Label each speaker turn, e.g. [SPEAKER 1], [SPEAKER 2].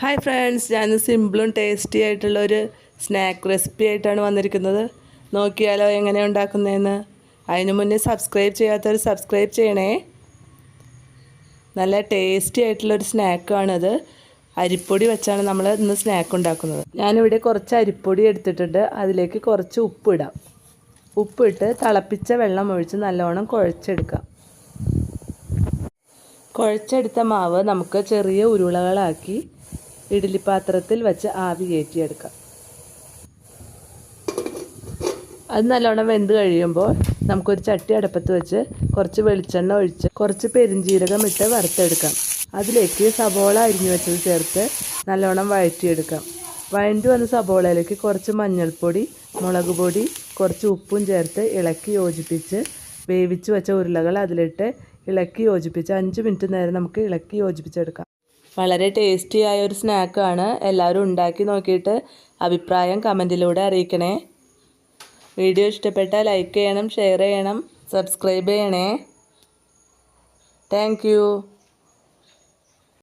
[SPEAKER 1] Hi friends ഞാൻ സിമ്പിളും tasty ആയിട്ടുള്ള ഒരു സ്നാക്ക് റെസിപ്പി ആയിട്ടാണ് വന്നിരിക്കുന്നത്. നോക്കിയാലോ എങ്ങനെ ഉണ്ടാക്കുന്നതെന്ന് അതിനു മുന്നേ സബ്സ്ക്രൈബ് ചെയ്യാത്തവർ സബ്സ്ക്രൈബ് ചെയ്യണേ. നല്ല ടേസ്റ്റി ആയിട്ടുള്ളൊരു സ്നാക്കാണിത് അരിപ്പൊടി വെച്ചാണ് നമ്മൾ ഇന്ന് സ്നാക്ക് ഉണ്ടാക്കുന്നത്. ഞാനിവിടെ കുറച്ച് അരിപ്പൊടി എടുത്തിട്ടുണ്ട്. അതിലേക്ക് കുറച്ച് ഉപ്പിടാം ഉപ്പിട്ട് തിളപ്പിച്ച വെള്ളം ഒഴിച്ച് നല്ലോണം കുഴച്ചെടുക്കാം. കുഴച്ചെടുത്ത മാവ് നമുക്ക് ചെറിയ ഉരുളകളാക്കി ഇഡ്ഡലി പാത്രത്തിൽ വെച്ച് ആവി കയറ്റിയെടുക്കാം. അത് നല്ലോണം വെന്ത് കഴിയുമ്പോൾ നമുക്കൊരു ചട്ടി അടുപ്പത്ത് വെച്ച് കുറച്ച് വെളിച്ചെണ്ണ ഒഴിച്ച് കുറച്ച് പെരിഞ്ജീരകം ഇട്ട് വറുത്തെടുക്കാം. അതിലേക്ക് സബോള അരിഞ്ഞു വെച്ചത് ചേർത്ത് നല്ലോണം വഴറ്റിയെടുക്കാം. വഴണ്ടി വന്ന സബോളയിലേക്ക് കുറച്ച് മഞ്ഞൾപ്പൊടി മുളക് പൊടി കുറച്ച് ഉപ്പും ചേർത്ത് ഇളക്കി യോജിപ്പിച്ച് വേവിച്ച് വെച്ച ഉരുളകൾ അതിലിട്ട് ഇളക്കി യോജിപ്പിച്ച് അഞ്ച് മിനിറ്റ് നേരം നമുക്ക് ഇളക്കി യോജിപ്പിച്ചെടുക്കാം. വളരെ ടേസ്റ്റി ആയ ഒരു സ്നാക്കാണ് എല്ലാവരും ഉണ്ടാക്കി നോക്കിയിട്ട് അഭിപ്രായം കമന്റിലൂടെ അറിയിക്കണേ. വീഡിയോ ഇഷ്ടപ്പെട്ടാൽ ലൈക്ക് ചെയ്യണം ഷെയർ ചെയ്യണം സബ്സ്ക്രൈബ് ചെയ്യണേ. താങ്ക്